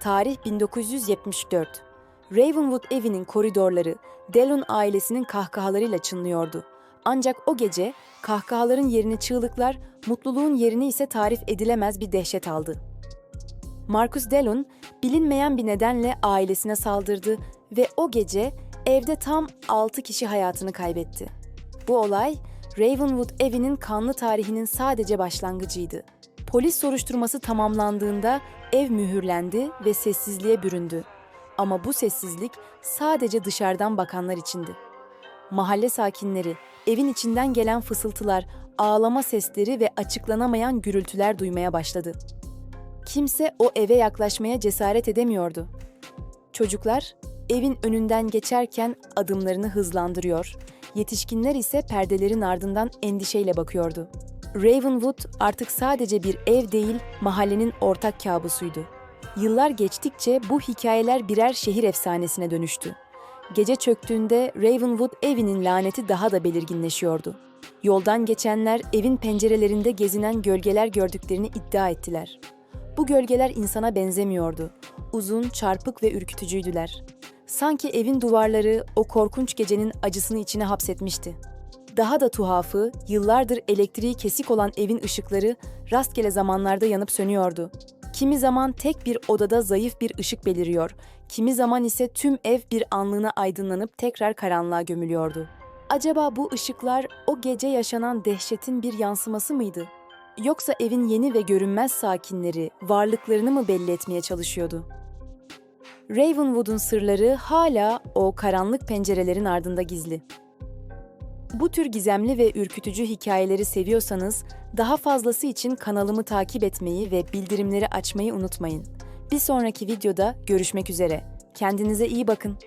Tarih 1974. Ravenwood evinin koridorları Dallon ailesinin kahkahalarıyla çınlıyordu. Ancak o gece kahkahaların yerini çığlıklar, mutluluğun yerini ise tarif edilemez bir dehşet aldı. Marcus Dallon bilinmeyen bir nedenle ailesine saldırdı ve o gece evde tam 6 kişi hayatını kaybetti. Bu olay Ravenwood evinin kanlı tarihinin sadece başlangıcıydı. Polis soruşturması tamamlandığında ev mühürlendi ve sessizliğe büründü. Ama bu sessizlik sadece dışarıdan bakanlar içindi. Mahalle sakinleri, evin içinden gelen fısıltılar, ağlama sesleri ve açıklanamayan gürültüler duymaya başladı. Kimse o eve yaklaşmaya cesaret edemiyordu. Çocuklar evin önünden geçerken adımlarını hızlandırıyor, yetişkinler ise perdelerin ardından endişeyle bakıyordu. Ravenwood artık sadece bir ev değil, mahallenin ortak kabusuydu. Yıllar geçtikçe bu hikayeler birer şehir efsanesine dönüştü. Gece çöktüğünde Ravenwood evinin laneti daha da belirginleşiyordu. Yoldan geçenler evin pencerelerinde gezinen gölgeler gördüklerini iddia ettiler. Bu gölgeler insana benzemiyordu. Uzun, çarpık ve ürkütücüydüler. Sanki evin duvarları o korkunç gecenin acısını içine hapsetmişti. Daha da tuhafı, yıllardır elektriği kesik olan evin ışıkları rastgele zamanlarda yanıp sönüyordu. Kimi zaman tek bir odada zayıf bir ışık beliriyor, kimi zaman ise tüm ev bir anlığına aydınlanıp tekrar karanlığa gömülüyordu. Acaba bu ışıklar o gece yaşanan dehşetin bir yansıması mıydı? Yoksa evin yeni ve görünmez sakinleri varlıklarını mı belli etmeye çalışıyordu? Ravenwood'un sırları hala o karanlık pencerelerin ardında gizli. Bu tür gizemli ve ürkütücü hikayeleri seviyorsanız daha fazlası için kanalımı takip etmeyi ve bildirimleri açmayı unutmayın. Bir sonraki videoda görüşmek üzere. Kendinize iyi bakın.